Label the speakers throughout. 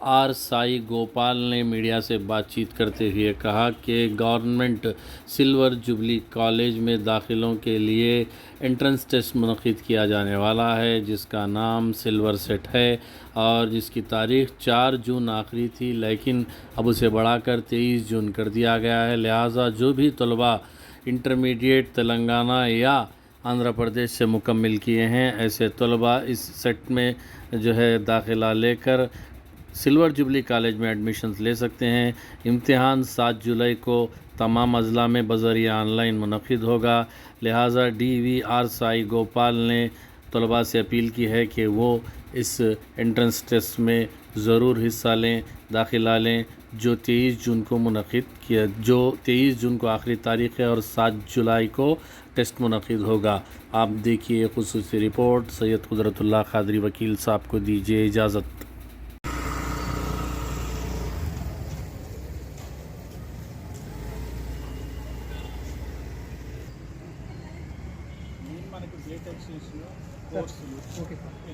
Speaker 1: آر سائی گوپال نے میڈیا سے بات چیت کرتے ہوئے کہا کہ گورنمنٹ سلور جبلی کالج میں داخلوں کے لیے انٹرنس ٹیسٹ منعقد کیا جانے والا ہے، جس کا نام سلور سیٹ ہے اور جس کی تاریخ چار جون آخری تھی، لیکن اب اسے بڑھا کر تیئیس جون کر دیا گیا ہے۔ لہٰذا جو بھی طلباء انٹرمیڈیٹ تلنگانہ یا آندھرا پردیش سے مکمل کیے ہیں، ایسے طلبہ اس سیٹ میں جو ہے داخلہ لے کر سلور جبلی کالج میں ایڈمیشنز لے سکتے ہیں۔ امتحان سات جولائی کو تمام اضلاع میں بذریعہ آن لائن منعقد ہوگا۔ لہٰذا ڈی وی آر سائی گوپال نے طلباء سے اپیل کی ہے کہ وہ اس انٹرنس ٹیسٹ میں ضرور حصہ لیں، داخلہ لیں۔ جو تیئیس جون کو منعقد کیا، جو تیئیس جون کو آخری تاریخ ہے اور سات جولائی کو ٹیسٹ منعقد ہوگا۔ آپ دیکھیے خصوصی رپورٹ،
Speaker 2: سید قدرت اللہ قادری وکیل صاحب کو دیجیے اجازت۔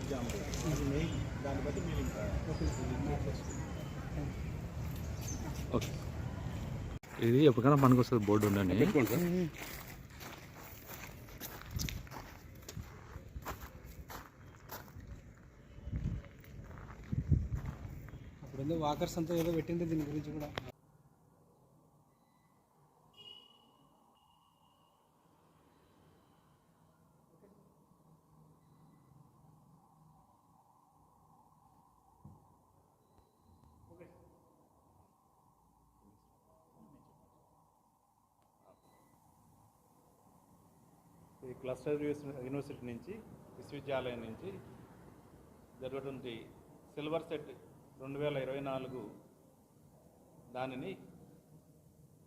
Speaker 2: Exam. అది main. దాన్ని బట్టి మీరు ఇంకా
Speaker 3: ఓకే. ఇది ఎప్పటికైనా పనికి వస్తుంది బోర్డు ఉండండి.
Speaker 4: అప్పుడు వాకర్స్ అంతా ఏదో పెట్టింది దీని గురించి కూడా.
Speaker 2: ఈ క్లస్టర్ యూనివర్సిటీ నుంచి విశ్వవిద్యాలయం నుంచి జరుగుతుంది సిల్వర్ సెట్ రెండు వేల ఇరవై నాలుగు దానిని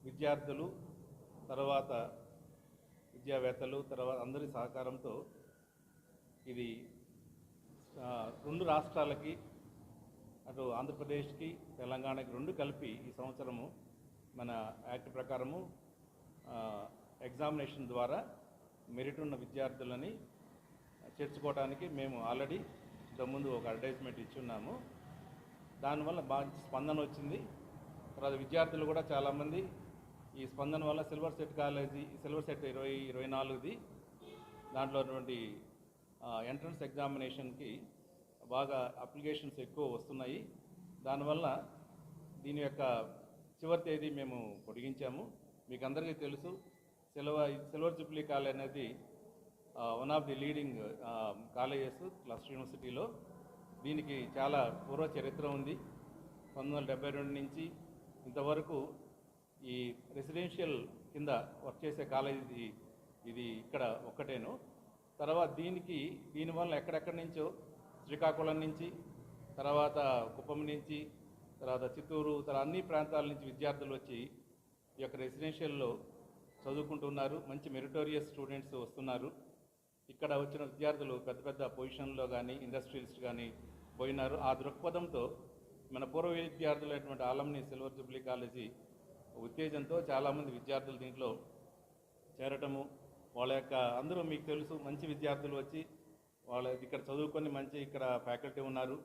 Speaker 2: విద్యార్థులు తర్వాత విద్యావేత్తలు తర్వాత అందరి సహకారంతో ఇది రెండు రాష్ట్రాలకి అటు ఆంధ్రప్రదేశ్కి తెలంగాణకి రెండు కలిపి ఈ సంవత్సరము మన యాక్ట్ ప్రకారము ఎగ్జామినేషన్ ద్వారా మెరిట్ ఉన్న విద్యార్థులని చేర్చుకోవడానికి మేము ఆల్రెడీ ఇంతకుముందు ఒక అడ్వర్టైజ్మెంట్ ఇచ్చున్నాము దానివల్ల బాగా స్పందన వచ్చింది. తర్వాత విద్యార్థులు కూడా చాలామంది ఈ స్పందన వల్ల silver set college silver set ఇరవై ఇరవై నాలుగుది దాంట్లో ఉన్నటువంటి ఎంట్రన్స్ ఎగ్జామినేషన్కి బాగా అప్లికేషన్స్ ఎక్కువ వస్తున్నాయి. దానివల్ల దీని యొక్క చివరి తేదీ మేము పొడిగించాము. మీకు అందరికీ తెలుసు సిల్వ సిల్వర్ జూబ్లీ కాలేజ్ అనేది one of the leading colleges cluster యూనివర్సిటీలో దీనికి చాలా పూర్వ చరిత్ర ఉంది. పంతొమ్మిది వందల డెబ్బై రెండు నుంచి ఇంతవరకు ఈ రెసిడెన్షియల్ కింద వర్క్ చేసే కాలేజీ ఇది ఇది ఇక్కడ ఒక్కటేను. తర్వాత దీనికి దీనివల్ల ఎక్కడెక్కడి నుంచో శ్రీకాకుళం నుంచి తర్వాత కుప్పం నుంచి తర్వాత చిత్తూరు తర్వాత అన్ని ప్రాంతాల నుంచి విద్యార్థులు వచ్చి ఈ యొక్క రెసిడెన్షియల్లో చదువుకుంటున్నారు మంచి మెరిటోరియస్ స్టూడెంట్స్ వస్తున్నారు. ఇక్కడ వచ్చిన విద్యార్థులు పెద్ద పెద్ద పొజిషన్లో కానీ ఇండస్ట్రియలిస్ట్ కానీ పోయినారు. ఆ దృక్పథంతో మన పూర్వ విద్యార్థులైనటువంటి ఆలంని సిల్వర్ జూబ్లీ కాలేజీ ఉత్తేజంతో చాలామంది విద్యార్థులు దీంట్లో చేరటము వాళ్ళ యొక్క అందరూ మీకు తెలుసు మంచి విద్యార్థులు వచ్చి వాళ్ళ ఇక్కడ చదువుకొని మంచి ఇక్కడ ఫ్యాకల్టీ ఉన్నారు.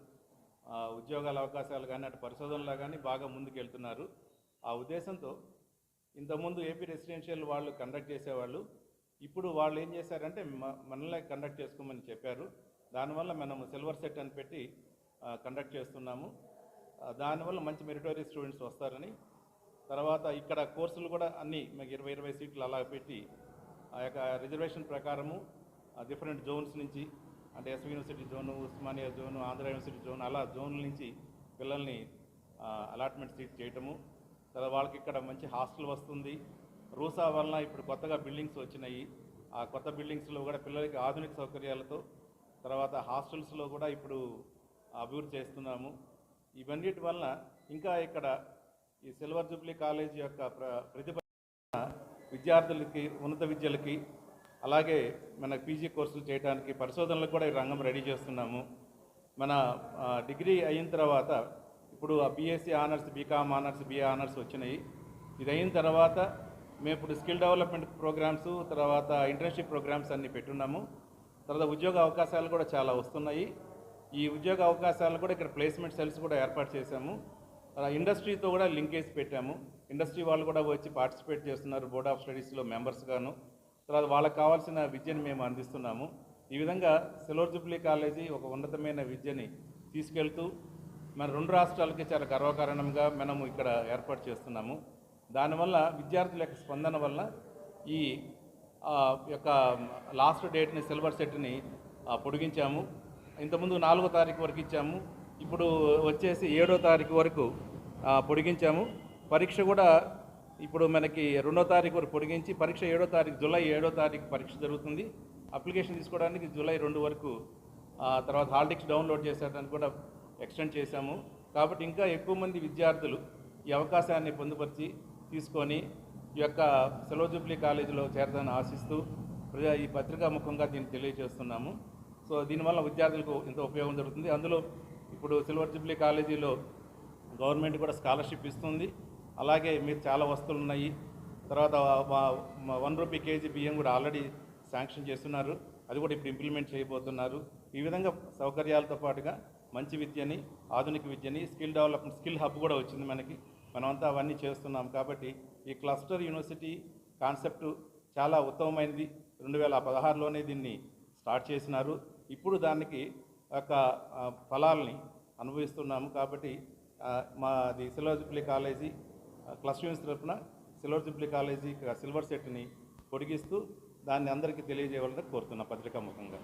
Speaker 2: ఉద్యోగాల అవకాశాలు కానీ అటు పరిశోధనలో కానీ బాగా ముందుకు వెళ్తున్నారు ఆ ఉద్దేశంతో ఇంతకుముందు ఏపీ రెసిడెన్షియల్ వాళ్ళు కండక్ట్ చేసేవాళ్ళు. ఇప్పుడు వాళ్ళు ఏం చేశారంటే మ- మనల్ని కండక్ట్ చేసుకోమని చెప్పారు. దానివల్ల మనము సిల్వర్ సెట్ అని పెట్టి కండక్ట్ చేస్తున్నాము. దానివల్ల మంచి మెరిటోరీ స్టూడెంట్స్ వస్తారని. తర్వాత ఇక్కడ కోర్సులు కూడా అన్నీ మీకు ఇరవై ఇరవై సీట్లు అలా పెట్టి ఆ యొక్క రిజర్వేషన్ ప్రకారము డిఫరెంట్ జోన్స్ నుంచి అంటే S university zone Osmania zone Andhra university zone అలా జోన్ల నుంచి పిల్లల్ని అలాట్మెంట్ సీట్ చేయటము. తర్వాత వాళ్ళకి ఇక్కడ మంచి హాస్టల్ వస్తుంది. రూసా వలన ఇప్పుడు కొత్తగా బిల్డింగ్స్ వచ్చినాయి. ఆ కొత్త బిల్డింగ్స్లో కూడా పిల్లలకి ఆధునిక సౌకర్యాలతో తర్వాత హాస్టల్స్లో కూడా ఇప్పుడు అభివృద్ధి చేస్తున్నాము. ఇవన్నిటి వలన ఇంకా ఇక్కడ ఈ సిల్వర్ జూబ్లీ కాలేజ్ యొక్క ప్ర ప్రతిభ విద్యార్థులకి ఉన్నత విద్యలకి అలాగే మన పీజీ కోర్సులు చేయడానికి పరిశోధనలకు కూడా ఈ రంగం రెడీ చేస్తున్నాము. మన డిగ్రీ అయిన తర్వాత ఇప్పుడు ఆ BSc honours BCom honours BA honours వచ్చినాయి. ఇది అయిన తర్వాత మేము ఇప్పుడు స్కిల్ డెవలప్మెంట్ ప్రోగ్రామ్స్ తర్వాత ఇంటర్న్షిప్ ప్రోగ్రామ్స్ అన్నీ పెట్టున్నాము. తర్వాత ఉద్యోగ అవకాశాలు కూడా చాలా వస్తున్నాయి. ఈ ఉద్యోగ అవకాశాలు కూడా ఇక్కడ ప్లేస్మెంట్ సెల్స్ కూడా ఏర్పాటు చేశాము. అలా ఇండస్ట్రీతో కూడా లింకేజ్ పెట్టాము. ఇండస్ట్రీ వాళ్ళు కూడా వచ్చి పార్టిసిపేట్ చేస్తున్నారు బోర్డ్ ఆఫ్ స్టడీస్లో మెంబర్స్గాను తర్వాత వాళ్ళకి కావాల్సిన విద్యను మేము అందిస్తున్నాము. ఈ విధంగా సిల్వర్ జూబ్లీ కాలేజీ ఒక ఉన్నతమైన విద్యని తీసుకెళ్తూ మన రెండు రాష్ట్రాలకి చాలా గర్వకారణంగా మనము ఇక్కడ ఏర్పాటు చేస్తున్నాము. దానివల్ల విద్యార్థుల యొక్క స్పందన వల్ల ఈ యొక్క లాస్ట్ డేట్ని సిల్వర్ సెట్ని పొడిగించాము. ఇంతకుముందు నాలుగో తారీఖు వరకు ఇచ్చాము. ఇప్పుడు వచ్చేసి ఏడో తారీఖు వరకు పొడిగించాము. పరీక్ష కూడా ఇప్పుడు మనకి రెండో తారీఖు వరకు పొడిగించి పరీక్ష ఏడో తారీఖు జూలై ఏడో తారీఖు పరీక్ష జరుగుతుంది. అప్లికేషన్ తీసుకోవడానికి జూలై రెండు వరకు తర్వాత హాల్ టిక్స్ డౌన్లోడ్ చేసేటానికి కూడా ఎక్స్టెండ్ చేశాము. కాబట్టి ఇంకా ఎక్కువ మంది విద్యార్థులు ఈ అవకాశాన్ని పొందుపరిచి తీసుకొని ఈ యొక్క సెలవు జూబ్లీ కాలేజీలో చేరదని ఆశిస్తూ ప్రజా ఈ పత్రికా ముఖంగా దీన్ని తెలియజేస్తున్నాము. సో దీనివల్ల విద్యార్థులకు ఎంతో ఉపయోగం జరుగుతుంది. అందులో ఇప్పుడు సిల్వర్ జూబ్లీ కాలేజీలో గవర్నమెంట్ కూడా స్కాలర్షిప్ ఇస్తుంది. అలాగే మీరు చాలా వస్తువులు ఉన్నాయి. తర్వాత మా వన్ రూపీ కేజీ బియ్యం కూడా ఆల్రెడీ శాంక్షన్ చేస్తున్నారు. అది కూడా ఇప్పుడు ఇంప్లిమెంట్ చేయబోతున్నారు. ఈ విధంగా సౌకర్యాలతో పాటుగా మంచి విద్యని ఆధునిక విద్యని స్కిల్ డెవలప్మెంట్ స్కిల్ హబ్ కూడా వచ్చింది మనకి. మనమంతా అవన్నీ చేస్తున్నాం కాబట్టి ఈ క్లస్టర్ యూనివర్సిటీ కాన్సెప్ట్ చాలా ఉత్తమమైనది. రెండు వేల పదహారులోనే దీన్ని స్టార్ట్ చేసినారు. ఇప్పుడు దానికి ఒక ఫలాల్ని అనుభవిస్తున్నాము కాబట్టి మాది silver jubilee college cluster university తరఫున సిల్వర్ జూబ్లీ కాలేజీ సిల్వర్ సెట్ని పొడిగిస్తూ దాన్ని అందరికీ తెలియజేయాలని కోరుతున్నా పత్రికా ముఖంగా.